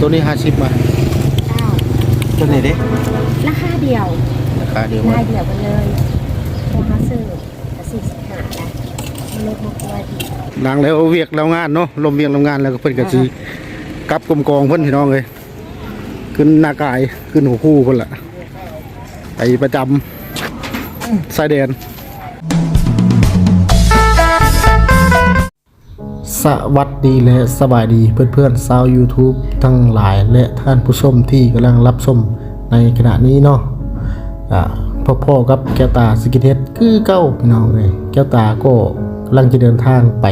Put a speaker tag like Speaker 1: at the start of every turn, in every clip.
Speaker 1: ตัวนี้ห้าสิบมา
Speaker 2: เก้า
Speaker 1: ตัวนี้ดิ
Speaker 2: ราคาเดียว
Speaker 1: ราคาเดียวมา
Speaker 2: ลายเดียวกันเลยพอเขาซื้อก็สี่สิบห้าละมันลดมากกว่าดี
Speaker 1: ดังแล้วเวียกแล้วงานเนาะลมเวียกแล้วงานแล้วก็เพิ่นก็สิกลับกลมกองเพิ่นพี่น้องเลยขึ้นหน้ากายขึ้นหัวคู่เพิ่นล่ะไปประจำสายแดน สวัสดีและสบายดีเพื่อนๆชาว YouTube ทั้งหลายและท่านผู้ชมที่กำลังรับชมในขณะนี้เนาะอ่าพ่อๆกับแก้วตาสกินเฮดคือเก้าพี่น้องเลยแก้วตาก็กำลังจะเดินทางไป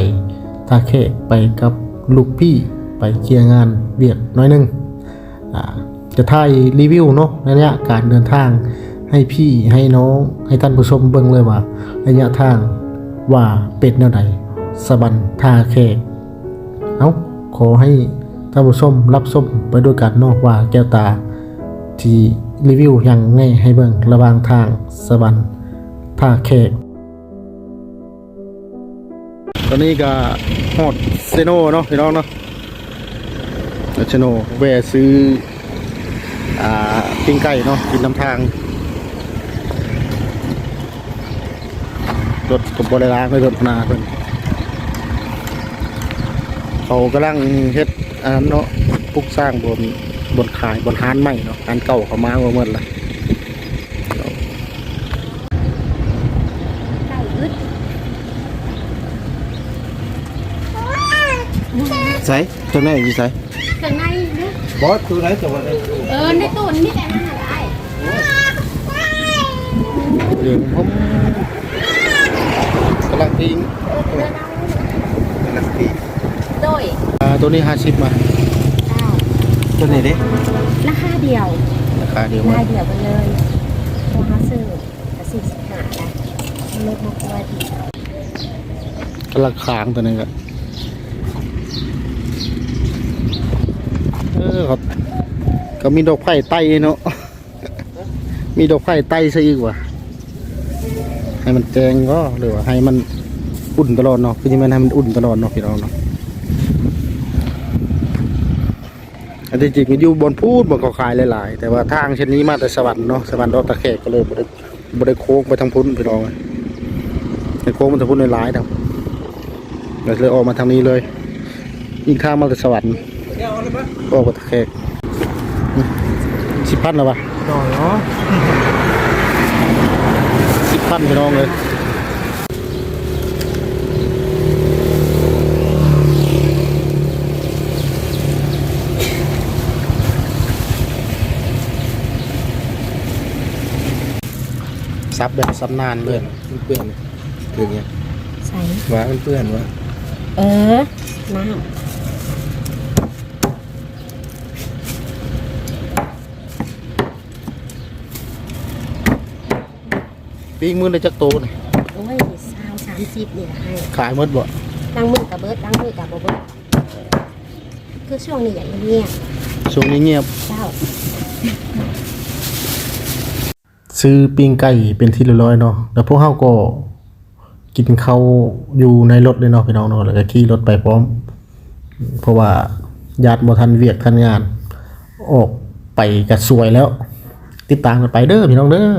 Speaker 1: ท่าแขกไปกับลูกพี่ไปเคลียร์งานเวียกน้อยนึงอ่าจะถ่ายรีวิวเนาะระยะการเดินทางให้พี่ให้น้องให้ท่านผู้ชมเบิ่งเลยว่าระยะทางว่าเป็นแนวใด สบันท่าแขกเอาขอให้ท่านผู้ชมรับชมไปด้วยกันนอกว่าแก้วตา ที่รีวิวอย่างง่ายให้เบิ่งระวางทางสวรรค์ท่าแขกตอนนี้ก็ฮอดเซโนเนาะพี่น้องเนาะเซโนแวะซื้ออ่าปิ้งไก่เนาะกินน้ำทางรถกับบริล้างเลยรถพนาเพิ่น เขากำลังเฮ็ดอันนั้นเนาะปลูกสร้างบนบนขายบนฮานใหม่เนาะฮานเก่าเขามาว่าเมื่อละ
Speaker 2: เก้าอึด
Speaker 1: ใส่ตัวไหนอยู่ใส่
Speaker 2: เครื่องในเด้อบ
Speaker 3: อสตัวไหนจะว่าได้
Speaker 2: เออในตู้นี่แต่นั่นอะไร
Speaker 1: เหลืองผมกำลังทิ้ง
Speaker 3: ลักที่
Speaker 2: โดย
Speaker 1: อ่าตัวนี้ห้าสิบมา
Speaker 2: เก้า
Speaker 1: ตัวนี้ดิ
Speaker 2: ราคาเดียว
Speaker 1: ราคาเดียวมา
Speaker 2: ลายเดียวกันเลยพอเขาซื้อก็สี่สิบห้าละมันลดมากกว่าดี
Speaker 1: กำลังขางตัวนี้ก็เออเขาก็มีดอกไผ่ไต้เนาะ มีดอกไผ่ไต้ซะอีกว่ะให้มันแจงก็หรือว่าให้มันอุ่นตลอดเนาะคือที่มันให้มันอุ่นตลอดเนาะพี่น้องเนาะ อันที่จริงมันอยู่บนพูดบนเขาขายหลายๆ แต่ว่าทางเช่นนี้มาแต่สวรรค์เนาะสวรรค์ดอกตะแคกก็เลยบริบริโค้งไปทางพุ้นพี่น้องในโค้งมันทางพุ้นหลายๆทางเลยออกมาทางนี้เลยอีกทางมาแต่สวรรค์
Speaker 3: เดี๋ยวเอาเลยปะ
Speaker 1: ออกมาตะแคกสิบพันแล้วปะ
Speaker 3: หน่อยเนาะ
Speaker 1: สิบพันพี่น้องเลย ซับแบบซับนานเลย
Speaker 3: มันเปื้อนถึงเงี้ย
Speaker 2: ใส่
Speaker 3: ว่ามันเปื้อนวะ
Speaker 2: เออน้
Speaker 1: ปีกมือในจักโตนี่ำ
Speaker 2: โอ้ยสาวสามสิบนี่ละให้
Speaker 1: ขายหมดบ่
Speaker 2: ล้างมือกับเบิร์ดล้างมือกับโบเบิร์ดคือช่วงนี้อย่างเงียบ
Speaker 1: ช่วงนี้เงียบ
Speaker 2: เจ้า
Speaker 1: ซื้อปิ้งไก่เป็นที่เรียบร้อยเนาะแล้วพวกเฮาก็กินข้าวอยู่ในรถเลยเนาะพี่น้องเนาะแล้วก็ขี่รถไปพร้อม เพราะว่าญาติบ่ทันเวียกทันงาน ออกไปกระสวยแล้ว ติดตามกันไปเด้อพี่น้องเด้อ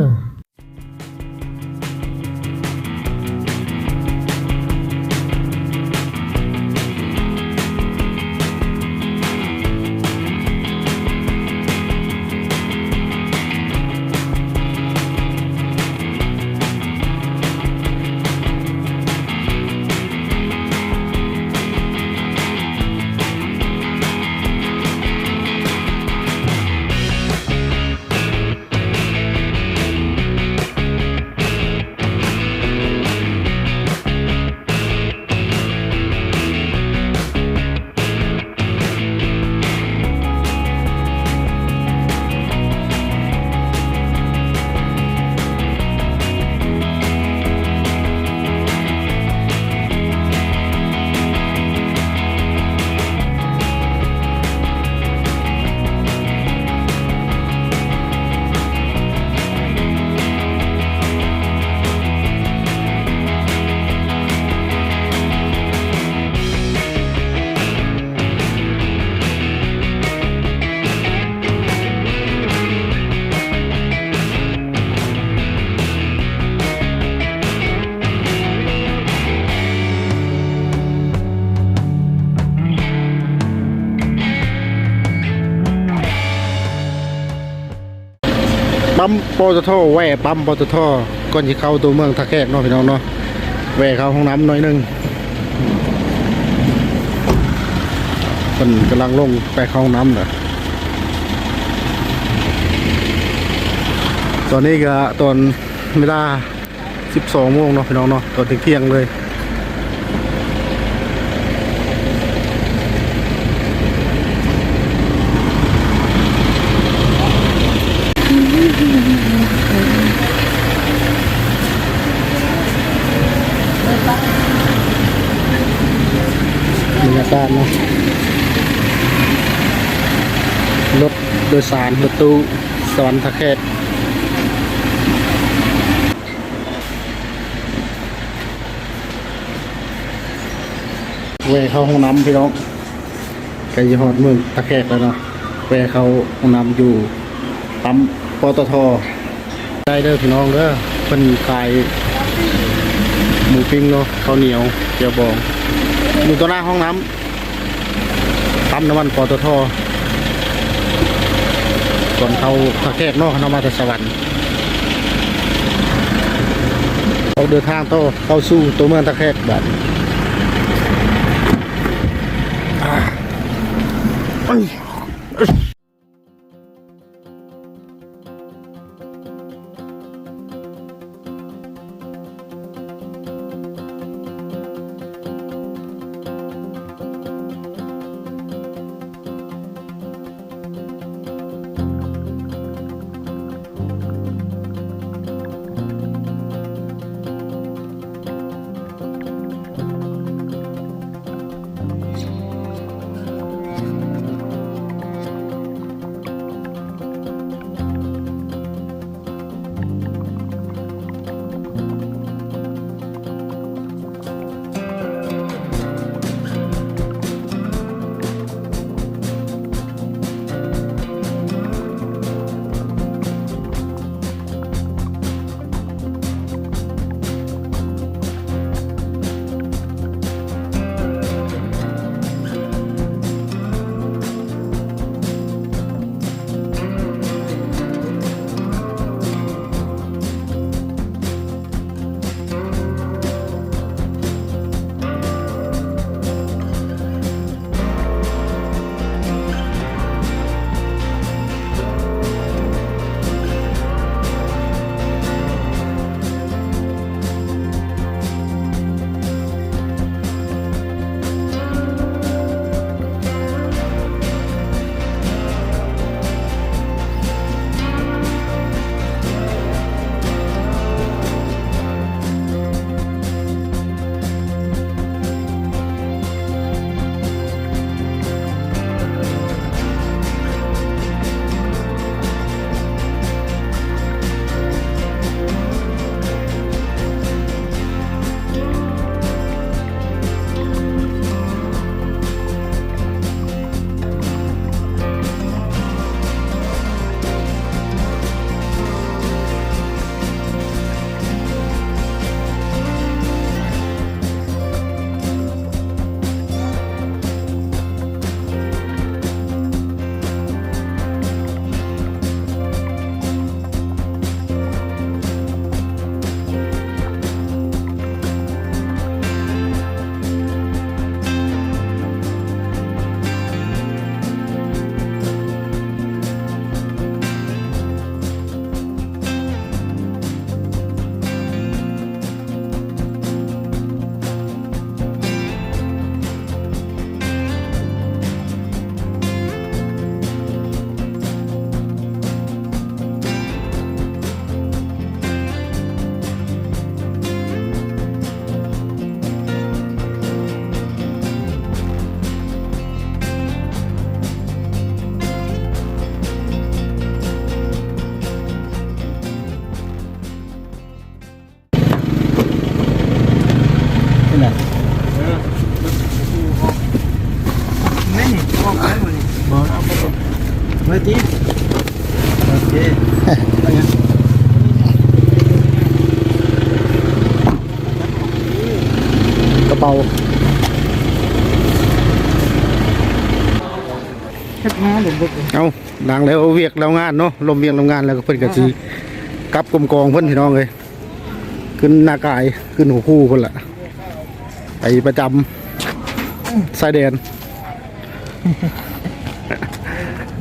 Speaker 1: ปั๊มปตทแหวปั๊มปตทก่อนที่เข้าตัวเมืองท่าแขกเนาะพี่น้องเนาะแหวเข้าห้องน้ำหน่อยนึงเพิ่นกำลังลงไปเข้าห้องน้ำเด้อตอนนี้ก็ตอนเวลา12โมงเนาะพี่น้องเนาะตอนเที่ยงเลย บรรยากาศเนาะรถโด ยสารรถตู้สวรรค์ทะแคกแวเข้าห้องน้ำพี่น้องใกล้จะฮอดเมืองตะแคกแล้วเนาะแวเข้าห้องน้ำอยู่ปั๊มปตทได้เด้อพี่น้องเด้อเพิ่นขายหมูปิ้งเนาะข้าวเหนียวเจียวบองอยู่ตัวหน้าห้องน้ำปั๊มน้ำมันปตท ก่อนเขาตะเคกเนอกเขามาจากสวรรค์เขาเดินทางโตเข้าสู้ตัวเมืองตะเคกแบบอ้ยา
Speaker 3: เฮ็ดงานเด็ก
Speaker 1: เอาดังแล้วเอาเวียกแล้วงานเนาะลมเวียกแล้วงานแล้วก็เพิ่นก็สิกลับกลมกองเพิ่นพี่น้องเลยขึ้นหน้ากายขึ้นหัวคู่เพิ่นละไปประจำสายแดน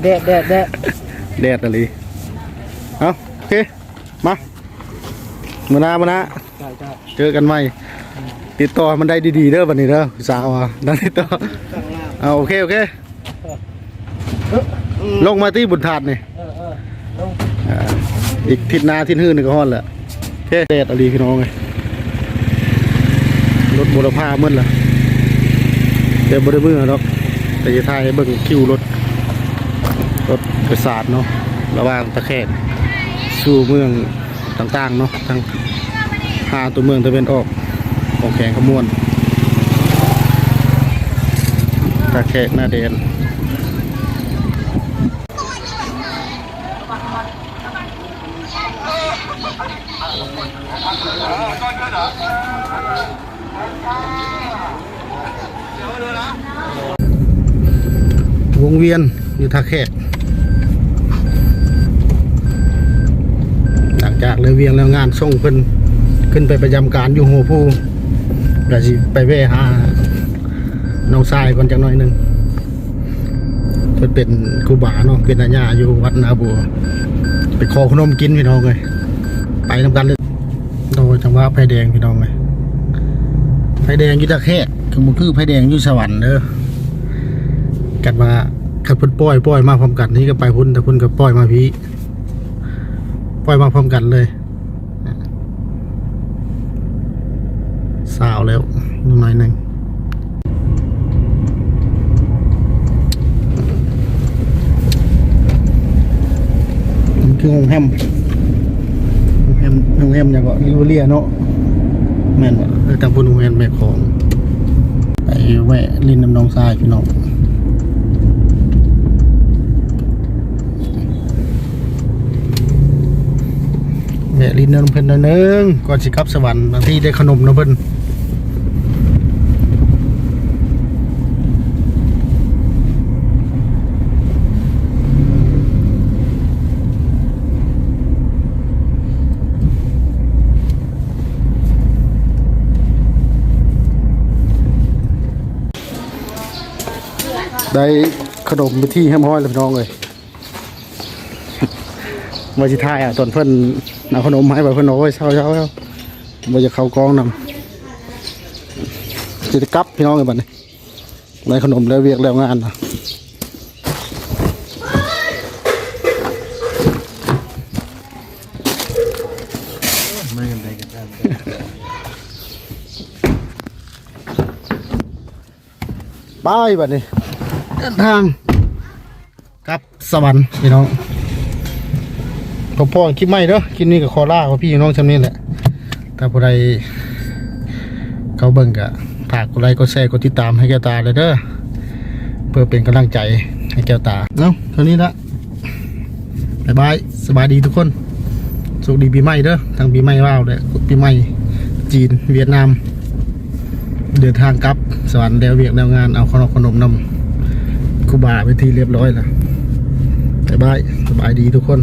Speaker 3: แดดแดดแดด
Speaker 1: แดดอะไรเอาโอเคมามานามานา
Speaker 3: ใช่ใช่
Speaker 1: เจอกันใหม่ ติดต่อมันได้ดีๆเด้อวันนี้เด้อสาวอะนั่นติดต่อเอาโอเคโอเคลงมาที่บุญถาดนี่
Speaker 3: อี
Speaker 1: กทิศนาทิศหื้อนี่ก็ฮอดแหละโอเคแดดอะไรพี่น้องไงรถบุรพาเมื่อละเดี๋ยวบริมือหรอกแต่จะถ่ายเบิ่งคิวรถ รถกระสาดเนาะระหว่างตะแคงสู่เมืองต่างๆเนาะทั้งหาตัวเมืองตะเวนออก ของแขงขมวนตะแคงหน้าเดนวงเวียนอยู่ท่าแขกหลังจากเลยเวียงแล้วงานส่งเพิ่นขึ้นไปประจำการอยู่หัวผู้ เดี๋ยวสิไปแว่หาน้องชายก่อนจังน่อยหนึ่งเพิ่นเป็นครูบาเนาะเป็นอาญาอยู่วัดนาบัวไปขอขนมกินพี่น้องเลยไปนำกันเลยโดยจังหวะไฟแดงพี่น้องเลยไฟแดงยู่ตะแคกคือมันคือไฟแดงอยู่สวรรค์เด้อกันว่าขับพิ่นปล่อยปล่อยมาพร้อมกันนี่ก็ไปพุ่นแต่พุ่นก็ปล่อยมาพี่ปล่อยมาพร้อมกันเลย สาวแล้วหน่อยหนึ่งคือหงแฮมหงแฮมหงแฮมอย่างก็ลิเวเรียเนาะแม่นบ่เออแต่พุ่นหงแฮมแม่ของไปแวะลินน้ำน้องทรายพี่น้องแม่ลิ้นนินเพิ่นหน่อยนึงก่อนสิกลับสวรรค์บางที่ได้ขนมนะเพิ่น ได้ขนมไปที่แฮมห้อยแล้วน้องเลยมาจิทายอะตอนเพิ่อนเอาขนมให้ไปเพิ่อนโอ้ยเช้าเช้าแล้วมาจะเข้ากองนำจิตกลับพี่น้องกันบัดนี้ได้ขนมแล้วเวียกแล้วงานนะ
Speaker 3: ไม่กันได้กันได้
Speaker 1: ไปบัดนี้ เดินทางกลับสวรรค์พี่น้องพอพ่อคลิปใหม่เด้อคลิปนี้กับคอล่าของพี่น้องจำนี้แหละถ้าผู้ใดเขาเบิ่งกะฝากกดไลค์กดแชร์กดติดตามให้แก้วตาเลยเด้อเพื่อเป็นกำลังใจให้แก้วตาเนาะเท่านี้ละบายบายสบายดีทุกคนสุขดีปีใหม่เด้อทั้งปีใหม่ลาวและปีใหม่จีนเวียดนาม เดินทางกลับสวรรค์แล้วเวียกแล้วงานเอาขนมขนมนำ คูบาไปที่เรียบร้อยแล้วบายบายสบายดีทุกคน